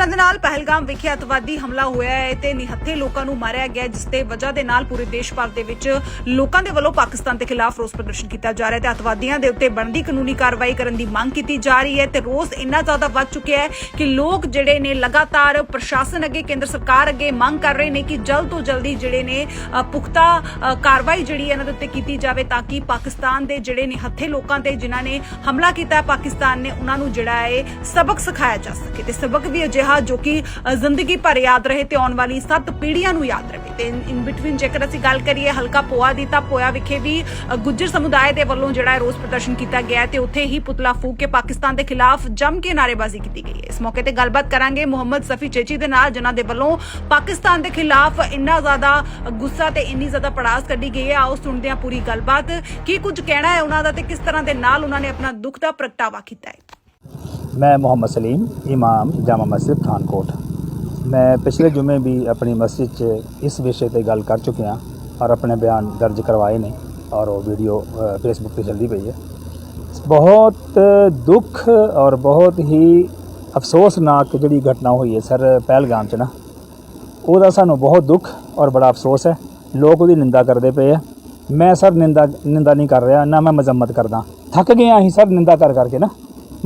ਤਰ੍ਹਾਂ ਦੇ ਨਾਲ ਪਹਿਲਗਾਮ ਵਿਖੇ ਅਤਵਾਦੀ ਹਮਲਾ ਹੋਇਆ ਹੈ ਤੇ ਨਿਹੱਥੇ ਲੋਕਾਂ ਨੂੰ ਮਾਰਿਆ ਗਿਆ ਜਿਸ ਦੇ ਵਜ੍ਹਾ ਦੇ ਨਾਲ ਪੂਰੇ ਦੇਸ਼ ਭਰ ਦੇ ਵਿੱਚ ਲੋਕਾਂ ਦੇ ਵੱਲੋਂ ਪਾਕਿਸਤਾਨ ਦੇ ਖਿਲਾਫ ਰੋਸ ਪ੍ਰਦਰਸ਼ਨ ਕੀਤਾ ਜਾ ਰਿਹਾ ਹੈ ਤੇ ਅਤਵਾਦੀਆਂ ਦੇ ਉੱਤੇ ਬਣਦੀ ਕਾਨੂੰਨੀ ਕਾਰਵਾਈ ਕਰਨ ਦੀ ਮੰਗ ਕੀਤੀ ਜਾ ਰਹੀ ਹੈ ਤੇ ਰੋਸ ਇੰਨਾ ਜ਼ਿਆਦਾ ਵੱਧ ਚੁੱਕਿਆ ਹੈ ਕਿ ਲੋਕ ਜਿਹੜੇ ਨੇ ਲਗਾਤਾਰ ਪ੍ਰਸ਼ਾਸਨ ਅੱਗੇ, ਕੇਂਦਰ ਸਰਕਾਰ ਅੱਗੇ ਮੰਗ ਕਰ ਰਹੇ ਨੇ ਕਿ ਜਲਦ ਤੋਂ ਜਲਦੀ ਜਿਹੜੇ ਨੇ ਪੁਖਤਾ ਕਾਰਵਾਈ ਜਿਹੜੀ ਹੈ ਇਹਨਾਂ ਦੇ ਉੱਤੇ ਕੀਤੀ ਜਾਵੇ ਤਾਂ ਕਿ ਪਾਕਿਸਤਾਨ ਦੇ ਜਿਹੜੇ ਨਿਹੱਥੇ ਲੋਕਾਂ ਤੇ ਜਿਨ੍ਹਾਂ ਨੇ ਹਮਲਾ ਕੀਤਾ ਪਾਕਿਸਤਾਨ ਨੇ ਉਹਨਾਂ ਨੂੰ ਜਿਹੜਾ ਹੈ ਸਬਕ ਸਿਖਾਇਆ ਜਾ ਸਕੇ ਤੇ ਸਬਕ ਵੀ ਅਜਿਹਾ ਜੋ ਕਿ ਜ਼ਿੰਦਗੀ ਭਰ ਯਾਦ ਰਹੇ ਤੇ ਆਉਣ ਵਾਲੀ ਸੱਤ ਪੀੜ੍ਹੀਆਂ ਨੂੰ ਯਾਦ ਰਹੇ। ਤੇ ਇਨ ਬਿਟਵੀਨ ਜੇਕਰ ਅਸੀਂ ਗੱਲ ਕਰੀਏ ਹਲਕਾ ਪੋਆ ਦੀ, ਤਾਂ ਪੋਆ ਵਿਖੇ ਵੀ ਗੁੱਜਰ ਸਮੁਦਾਇ ਦੇ ਵੱਲੋਂ ਜਿਹੜਾ ਰੋਸ ਪ੍ਰਦਰਸ਼ਨ ਕੀਤਾ ਗਿਆ ਤੇ ਉੱਥੇ ਹੀ ਪੁਤਲਾ ਫੂਕ ਕੇ ਪਾਕਿਸਤਾਨ ਦੇ ਖਿਲਾਫ ਜੰਮ ਕੇ ਨਾਅਰੇਬਾਜ਼ੀ ਕੀਤੀ ਗਈ ਹੈ। ਇਸ ਮੌਕੇ ਤੇ ਗੱਲਬਾਤ ਕਰਾਂਗੇ ਮੁਹੰਮਦ ਸਫੀ ਚੇਚੀ ਦੇ ਨਾਲ, ਜਿਨ੍ਹਾਂ ਦੇ ਵੱਲੋਂ ਪਾਕਿਸਤਾਨ ਦੇ ਖਿਲਾਫ ਇੰਨਾ ਜ਼ਿਆਦਾ ਗੁੱਸਾ ਤੇ ਇੰਨੀ ਜ਼ਿਆਦਾ ਪੜਾਸ ਕੱਢੀ ਗਈ ਹੈ। ਆਓ ਸੁਣਦੇ ਹਾਂ ਪੂਰੀ ਗੱਲਬਾਤ। ਕੀ ਕੁਝ ਕਹਿਣਾ ਹੈ ਉਹਨਾਂ ਦਾ ਤੇ ਕਿਸ ਤਰ੍ਹਾਂ ਦੇ ਨਾਲ ਉਹਨਾਂ ਨੇ ਆਪਣਾ ਦੁੱਖ ਦਾ ਪ੍ਰਗਟਾਵਾ ਕੀਤਾ ਹੈ? ਮੈਂ ਮੁਹੰਮਦ ਸਲੀਮ, ਇਮਾਮ ਜਾਮਾ ਮਸਜਿਦ ਪਠਾਨਕੋਟ। ਮੈਂ ਪਿਛਲੇ ਜੁਮੇ ਵੀ ਆਪਣੀ ਮਸਜਿਦ 'ਚ ਇਸ ਵਿਸ਼ੇ ਤੇ ਗੱਲ ਕਰ ਚੁੱਕਿਆ ਔਰ ਆਪਣੇ ਬਿਆਨ ਦਰਜ ਕਰਵਾਏ ਨੇ ਔਰ ਉਹ ਵੀਡੀਓ ਫੇਸਬੁੱਕ ਤੇ ਚੱਲਦੀ ਪਈ ਹੈ। ਬਹੁਤ ਦੁੱਖ ਔਰ ਬਹੁਤ ਹੀ ਅਫਸੋਸਨਾਕ ਜਿਹੜੀ ਘਟਨਾ ਹੋਈ ਹੈ ਸਰ ਪਹਿਲਗਾਮ 'ਚ ਨਾ, ਉਹਦਾ ਸਾਨੂੰ ਬਹੁਤ ਦੁੱਖ ਔਰ ਬੜਾ ਅਫਸੋਸ ਹੈ। ਲੋਕ ਉਹਦੀ ਨਿੰਦਾ ਕਰਦੇ ਪਏ ਆ। ਮੈਂ ਸਰ ਨਿੰਦਾ ਨਿੰਦਾ ਨਹੀਂ ਕਰ ਰਿਹਾ, ਨਾ ਮੈਂ ਮਜ਼ਮਤ ਕਰਦਾ। ਥੱਕ ਗਿਆ ਅਸੀਂ ਸਰ ਨਿੰਦਾ ਕਰ ਕਰਕੇ ਨਾ।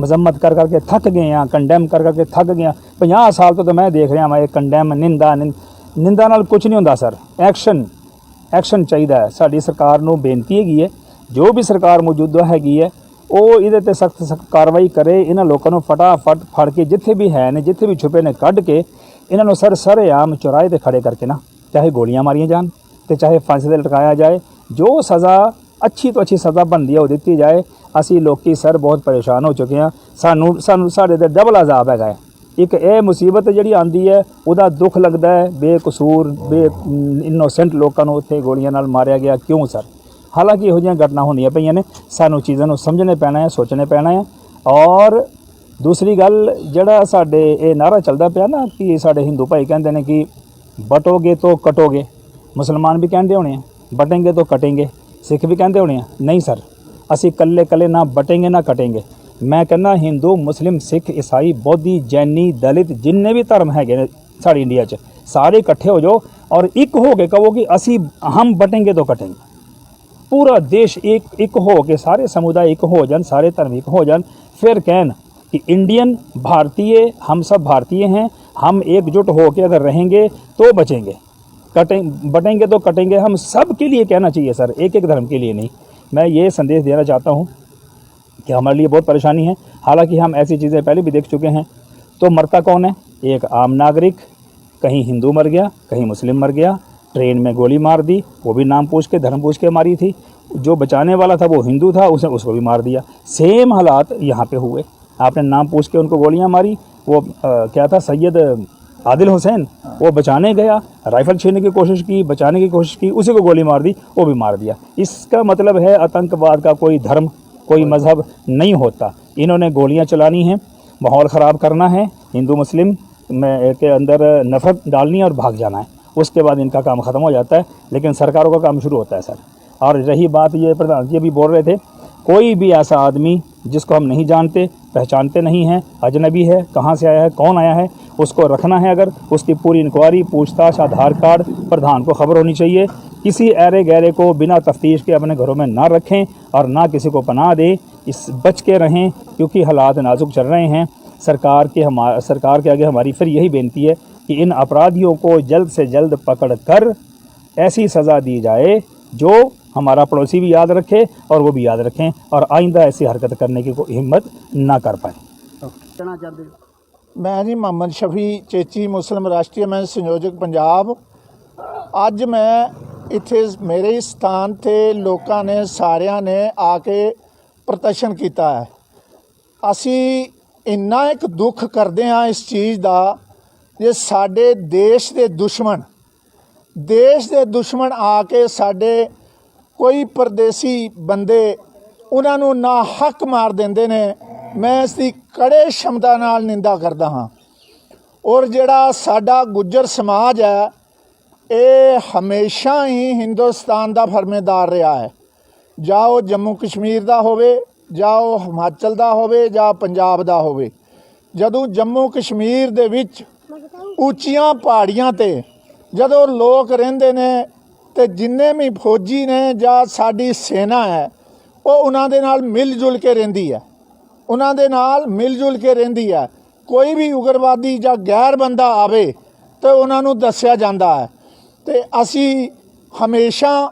ਮਜ਼ਮਤ ਕਰ ਕਰਕੇ ਥੱਕ ਗਏ ਆ ਕੰਡੈਮ ਕਰ ਕਰਕੇ ਥੱਕ ਗਏ ਆ 50 ਸਾਲ ਤੋਂ ਤਾਂ ਮੈਂ ਦੇਖ ਰਿਹਾ ਮੈਂ ਇਹ ਕੰਡੈਮ ਨਿੰਦਾ, ਨਿੰ- ਨਿੰਦਾ ਨਾਲ ਕੁਝ ਨਹੀਂ ਹੁੰਦਾ ਸਰ। ਐਕਸ਼ਨ ਐਕਸ਼ਨ ਚਾਹੀਦਾ ਹੈ। ਸਾਡੀ ਸਰਕਾਰ ਨੂੰ ਬੇਨਤੀ ਹੈਗੀ ਹੈ, ਜੋ ਵੀ ਸਰਕਾਰ ਮੌਜੂਦਾ ਹੈਗੀ ਹੈ, ਉਹ ਇਹਦੇ ਤੇ ਸਖਤ ਸਖਤ ਕਾਰਵਾਈ ਕਰੇ, ਇਹਨਾਂ ਲੋਕਾਂ ਨੂੰ ਫਟਾਫਟ ਫੜ ਕੇ ਜਿੱਥੇ ਵੀ ਹੈ ਨੇ, ਜਿੱਥੇ ਵੀ ਛੁਪੇ ਨੇ, ਕੱਢ ਕੇ ਇਹਨਾਂ ਨੂੰ ਸਰ ਸਰੇਆਮ ਚੁਰਾਹੇ ਤੇ ਖੜੇ ਕਰਕੇ ਨਾ, ਚਾਹੇ ਗੋਲੀਆਂ ਮਾਰੀਆਂ ਜਾਣ ਤੇ ਚਾਹੇ ਫਾਂਸੀ ਤੇ ਲਟਕਾਇਆ ਜਾਏ, ਜੋ ਸਜ਼ਾ ਅੱਛੀ ਤੋਂ ਅੱਛੀ ਸਜ਼ਾ ਬਣਦੀ ਹੈ, ਉਹ ਦਿੱਤੀ ਜਾਏ। ਅਸੀਂ ਲੋਕੀ ਸਰ ਬਹੁਤ ਪਰੇਸ਼ਾਨ ਹੋ ਚੁੱਕੇ ਹਾਂ। ਸਾਨੂੰ ਸਾਨੂੰ ਸਾਡੇ ਤੇ ਡਬਲ ਅਜ਼ਾਬ ਹੈਗਾ ਹੈ। ਇੱਕ ਇਹ ਮੁਸੀਬਤ ਜਿਹੜੀ ਆਂਦੀ ਹੈ, ਉਹਦਾ ਦੁੱਖ ਲੱਗਦਾ ਹੈ। ਬੇਕਸੂਰ, ਬੇ ਇਨੋਸੈਂਟ ਲੋਕਾਂ ਨੂੰ ਉੱਥੇ ਗੋਲੀਆਂ ਨਾਲ ਮਾਰਿਆ ਗਿਆ। ਕਿਉਂ ਸਰ? ਹਾਲਾਂਕਿ ਇਹੋ ਜਿਹੀਆਂ ਘਟਨਾ ਹੁੰਦੀਆਂ ਪਈਆਂ ਨੇ। ਸਾਨੂੰ ਚੀਜ਼ਾਂ ਨੂੰ ਸਮਝਣੇ ਪੈਣਾ ਹੈ, ਸੋਚਣੇ ਪੈਣਾ ਹੈ। ਔਰ ਦੂਸਰੀ ਗੱਲ, ਜਿਹੜਾ ਸਾਡੇ, ਇਹ ਨਾਰਾ ਚੱਲਦਾ ਪਿਆ ਨਾ ਕਿ ਸਾਡੇ ਹਿੰਦੂ ਭਾਈ ਕਹਿੰਦੇ ਨੇ ਕਿ ਬਟੋਗੇ ਤੋਂ ਕਟੋਗੇ। ਮੁਸਲਮਾਨ ਵੀ ਕਹਿੰਦੇ ਹੋਣੇ ਆ ਬਟेंगे ਤੋਂ ਕਟेंगे सिख भी कहें होने नहीं सर असी कल कल ना बटेंगे ना कटेंगे मैं कहना हिंदू मुस्लिम सिख ईसाई बौद्धी जैनी दलित जिन्हें भी धर्म है साढ़े इंडिया ਸਾਡੀ सारे कट्ठे हो जाओ और एक हो गए कहो कि असी हम बटेंगे तो कटेंगे पूरा देश एक एक हो के सारे समुदाय एक हो जान सारे धर्म एक हो जान फिर कहन कि इंडियन भारतीय हम सब भारतीय हैं हम एकजुट होकर अगर रहेंगे तो बचेंगे कटें बटेंगे तो कटेंगे। हम सब के लिए कहना चाहिए सर। एक एक धर्म के लिए नहीं। मैं ये संदेश देना चाहता हूँ कि हमारे लिए बहुत परेशानी है। हालाँकि हम ऐसी चीज़ें पहले भी देख चुके हैं। तो मरता कौन है? एक आम नागरिक। कहीं हिंदू मर गया कहीं मुस्लिम मर गया। ट्रेन में गोली मार दी वो भी नाम पूछ के धर्म पूछ के मारी थी। जो बचाने वाला था वो हिंदू था उसने उसको भी मार दिया। सेम हालात यहाँ पे हुए। आपने नाम पूछ के उनको गोलियाँ मारी। वो अ, क्या था? सैयद आदिल हुसैन, वो बचाने गया, राइफल छीनने की कोशिश की, बचाने की कोशिश की, उसी को गोली मार दी, वो भी मार दिया। इसका मतलब है आतंकवाद का कोई धर्म, कोई मज़हब नहीं होता। इन्होंने गोलियाँ चलानी हैं, माहौल ख़राब करना है, हिंदू, मुस्लिम में के अंदर नफरत डालनी है और भाग जाना है। उसके बाद इनका काम ख़त्म हो जाता है, लेकिन सरकारों का काम शुरू होता है, सर। और रही बात ये प्रधान जी भी बोल रहे थे, कोई भी ऐसा आदमी जिसको हम नहीं जानते, पहचानते नहीं हैं, अजनबी है, कहाँ से आया है, कौन आया है, उसको रखना है अगर, उसकी पूरी इंक्वायरी पूछताछ, आधार कार्ड, प्रधान को खबर होनी चाहिए। किसी ऐरे गहरे को बिना तफ्तीश के अपने घरों में ना रखें और ना किसी को पनाह दें, इस बच के रहें, क्योंकि हालात नाजुक चल रहे हैं। सरकार के हमारा सरकार के आगे हमारी फिर यही बेनती है कि इन अपराधियों को जल्द से जल्द पकड़ कर ऐसी सज़ा दी जाए, जो हमारा पड़ोसी भी याद रखे और वो भी याद रखें और आइंदा ऐसी हरकत करने की कोई हिम्मत ना कर पाए ਕਹਿਣਾ ਚਾਹੁੰਦੇ ਹੋ ਮੈਂ ਜੀ ਮੁਹੰਮਦ ਸ਼ਫੀ ਚੇਚੀ ਮੁਸਲਿਮ ਰਾਸ਼ਟਰੀ ਮੈਂ ਸੰਯੋਜਕ ਪੰਜਾਬ ਅੱਜ ਮੈਂ ਇੱਥੇ ਮੇਰੇ ਹੀ ਸਥਾਨ ਤੇ ਲੋਕਾਂ ਨੇ ਸਾਰਿਆਂ ਨੇ ਆ ਕੇ ਪ੍ਰਦਰਸ਼ਨ ਕੀਤਾ ਹੈ ਅਸੀਂ ਇੰਨਾ ਇੱਕ ਦੁੱਖ ਕਰਦੇ ਹਾਂ ਇਸ ਚੀਜ਼ ਦਾ ਜੇ ਸਾਡੇ ਦੇਸ਼ ਦੇ ਦੁਸ਼ਮਣ ਦੇਸ਼ ਦੇ ਦੁਸ਼ਮਣ ਆ ਕੇ ਸਾਡੇ ਕੋਈ ਪਰਦੇਸੀ ਬੰਦੇ ਉਹਨਾਂ ਨੂੰ ਨਾ ਹੱਕ ਮਾਰ ਦਿੰਦੇ ਨੇ, ਮੈਂ ਇਸ ਦੀ ਕੜੇ ਸ਼ਮਤਾ ਨਾਲ ਨਿੰਦਾ ਕਰਦਾ ਹਾਂ। ਔਰ ਜਿਹੜਾ ਸਾਡਾ ਗੁੱਜਰ ਸਮਾਜ ਹੈ, ਇਹ ਹਮੇਸ਼ਾ ਹੀ ਹਿੰਦੁਸਤਾਨ ਦਾ ਫਰਮੇਦਾਰ ਰਿਹਾ ਹੈ। ਜਾਂ ਉਹ ਜੰਮੂ ਕਸ਼ਮੀਰ ਦਾ ਹੋਵੇ, ਜਾਂ ਉਹ ਹਿਮਾਚਲ ਦਾ ਹੋਵੇ, ਜਾਂ ਪੰਜਾਬ ਦਾ ਹੋਵੇ। ਜਦੋਂ ਜੰਮੂ ਕਸ਼ਮੀਰ ਦੇ ਵਿੱਚ ਉੱਚੀਆਂ ਪਹਾੜੀਆਂ ਤੇ ਜਦੋਂ ਲੋਕ ਰਹਿੰਦੇ ਨੇ ਤੇ ਜਿੰਨੇ ਵੀ ਫੌਜੀ ਨੇ ਜਾਂ ਸਾਡੀ ਸੈਨਾ ਹੈ, ਉਹ ਉਹਨਾਂ ਦੇ ਨਾਲ ਮਿਲ ਜੁਲ ਕੇ ਰਹਿੰਦੀ ਹੈ। ਉਹਨਾਂ ਦੇ ਨਾਲ ਮਿਲ ਜੁਲ ਕੇ ਰਹਿੰਦੀ ਹੈ। ਕੋਈ ਵੀ ਉਗਰਵਾਦੀ ਜਾਂ ਗੈਰ ਬੰਦਾ ਆਵੇ ਤੇ ਉਹਨਾਂ ਨੂੰ ਦੱਸਿਆ ਜਾਂਦਾ ਹੈ। ਤੇ ਅਸੀਂ ਹਮੇਸ਼ਾ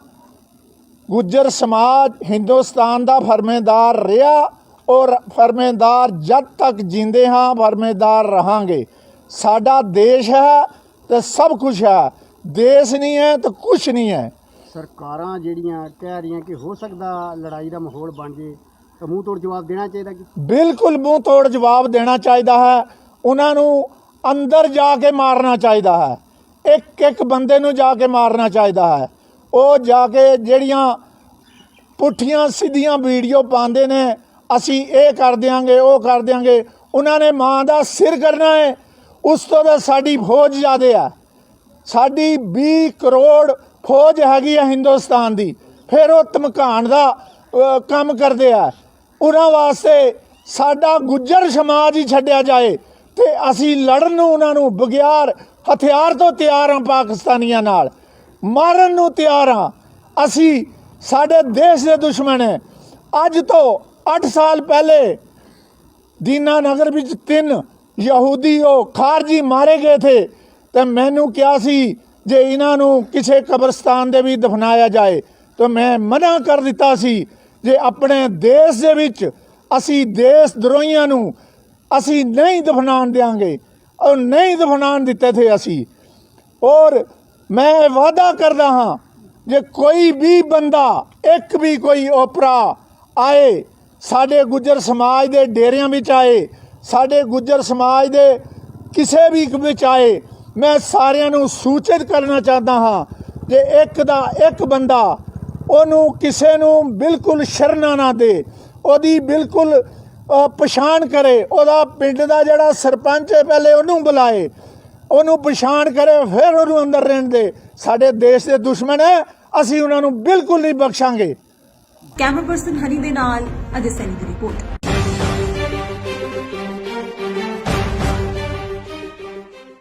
ਗੁੱਜਰ ਸਮਾਜ ਹਿੰਦੁਸਤਾਨ ਦਾ ਫਰਮੇਦਾਰ ਰਿਹਾ ਔਰ ਫਰਮੇਦਾਰ ਜਦ ਤੱਕ ਜਿੰਦੇ ਹਾਂ ਫਰਮੇਦਾਰ ਰਹਾਂਗੇ। ਸਾਡਾ ਦੇਸ਼ ਹੈ ਤੇ ਸਭ ਕੁਝ ਹੈ। ਦੇਸ਼ ਨਹੀਂ ਹੈ ਤਾਂ ਕੁਝ ਨਹੀਂ ਹੈ। ਸਰਕਾਰਾਂ ਜਿਹੜੀਆਂ ਕਹਿ ਰਹੀਆਂ ਕਿ ਹੋ ਸਕਦਾ ਲੜਾਈ ਦਾ ਮਾਹੌਲ ਬਣ ਜੇ ਤਾਂ ਮੂੰਹ ਤੋੜ ਜਵਾਬ ਦੇਣਾ ਚਾਹੀਦਾ ਕਿ? ਬਿਲਕੁਲ ਮੂੰਹ ਤੋੜ ਜਵਾਬ ਦੇਣਾ ਚਾਹੀਦਾ ਹੈ। ਉਹਨਾਂ ਨੂੰ ਅੰਦਰ ਜਾ ਕੇ ਮਾਰਨਾ ਚਾਹੀਦਾ ਹੈ। ਇੱਕ ਇੱਕ ਬੰਦੇ ਨੂੰ ਜਾ ਕੇ ਮਾਰਨਾ ਚਾਹੀਦਾ ਹੈ। ਉਹ ਜਾ ਕੇ ਜਿਹੜੀਆਂ ਪੁੱਠੀਆਂ ਸਿੱਧੀਆਂ ਵੀਡੀਓ ਪਾਉਂਦੇ ਨੇ ਅਸੀਂ ਇਹ ਕਰ ਦਿਆਂਗੇ ਉਹ ਕਰ ਦਿਆਂਗੇ। ਉਹਨਾਂ ਨੇ ਮਾਂ ਦਾ ਸਿਰ ਕਰਨਾ ਹੈ। ਉਸ ਤੋਂ ਤਾਂ ਸਾਡੀ ਫੌਜ ਜ਼ਿਆਦੇ ਆ ਸਾਡੀ 20 ਕਰੋੜ ਫੌਜ ਹੈਗੀ ਆ ਹਿੰਦੁਸਤਾਨ ਦੀ। ਫਿਰ ਉਹ ਧਮਕਾਉਣ ਦਾ ਕੰਮ ਕਰਦੇ ਆ। ਉਹਨਾਂ ਵਾਸਤੇ ਸਾਡਾ ਗੁੱਜਰ ਸਮਾਜ ਹੀ ਛੱਡਿਆ ਜਾਏ ਤੇ ਅਸੀਂ ਲੜਨ ਨੂੰ ਉਹਨਾਂ ਨੂੰ ਬਗਿਆਰ ਹਥਿਆਰ ਤੋਂ ਤਿਆਰ ਹਾਂ ਪਾਕਿਸਤਾਨੀਆਂ ਨਾਲ। ਮਾਰਨ ਨੂੰ ਤਿਆਰ ਹਾਂ। ਅਸੀਂ ਸਾਡੇ ਦੇਸ਼ ਦੇ ਦੁਸ਼ਮਣ ਹੈ। ਅੱਜ ਤੋਂ 8 ਸਾਲ ਪਹਿਲੇ ਦੀਨਾ ਨਗਰ ਵਿੱਚ ਤਿੰਨ ਯਹੂਦੀ ਉਹ ਖਾਰਜੀ ਮਾਰੇ ਗਏ ਥੇ। ਤੇ ਮੈਨੂੰ ਕਿਹਾ ਸੀ ਜੇ ਇਹਨਾਂ ਨੂੰ ਕਿਸੇ ਕਬਰਸਤਾਨ ਦੇ ਵੀ ਦਫਨਾਇਆ ਜਾਏ, ਤਾਂ ਮੈਂ ਮਨਾ ਕਰ ਦਿੱਤਾ ਸੀ। ਜੇ ਆਪਣੇ ਦੇਸ਼ ਦੇ ਵਿੱਚ ਅਸੀਂ ਦੇਸ਼ ਦਰੋਹੀਆਂ ਨੂੰ ਅਸੀਂ ਨਹੀਂ ਦਫਨਾਣ ਦੇਾਂਗੇ ਔਰ ਨਹੀਂ ਦਫਨਾਣ ਦਿੱਤੇ ਥੇ ਅਸੀਂ। ਔਰ ਮੈਂ ਵਾਅਦਾ ਕਰਦਾ ਹਾਂ, ਜੇ ਕੋਈ ਵੀ ਬੰਦਾ, ਇੱਕ ਵੀ ਕੋਈ ਓਪਰਾ ਆਏ, ਸਾਡੇ ਗੁੱਜਰ ਸਮਾਜ ਦੇ ਡੇਰਿਆਂ ਵਿੱਚ ਆਏ, ਸਾਡੇ ਗੁੱਜਰ ਸਮਾਜ ਦੇ ਕਿਸੇ ਵੀ ਵਿੱਚ ਆਏ ਮੈਂ ਸਾਰਿਆਂ ਨੂੰ ਸੂਚਿਤ ਕਰਨਾ ਚਾਹੁੰਦਾ ਹਾਂ ਕਿ ਇੱਕ ਦਾ ਇੱਕ ਬੰਦਾ ਉਹਨੂੰ ਕਿਸੇ ਨੂੰ ਬਿਲਕੁਲ ਸ਼ਰਨਾ ਨਾ ਦੇ, ਉਹਦੀ ਬਿਲਕੁਲ ਪਛਾਣ ਕਰੇ, ਉਹਦਾ ਪਿੰਡ ਦਾ ਜਿਹੜਾ ਸਰਪੰਚ ਹੈ ਪਹਿਲੇ ਉਹਨੂੰ ਬੁਲਾਏ, ਉਹਨੂੰ ਪਛਾਣ ਕਰੇ, ਫਿਰ ਉਹਨੂੰ ਅੰਦਰ ਰਹਿਣ ਦੇ। ਸਾਡੇ ਦੇਸ਼ ਦੇ ਦੁਸ਼ਮਣ ਹੈ, ਅਸੀਂ ਉਹਨਾਂ ਨੂੰ ਬਿਲਕੁਲ ਨਹੀਂ ਬਖਸ਼ਾਂਗੇ। ਕੈਮਰਾ ਪਰਸਨ ਹਨੀ ਦੇ ਨਾਲ ਅਜੇ ਸੈਨੀ ਦੀ ਰਿਪੋਰਟ।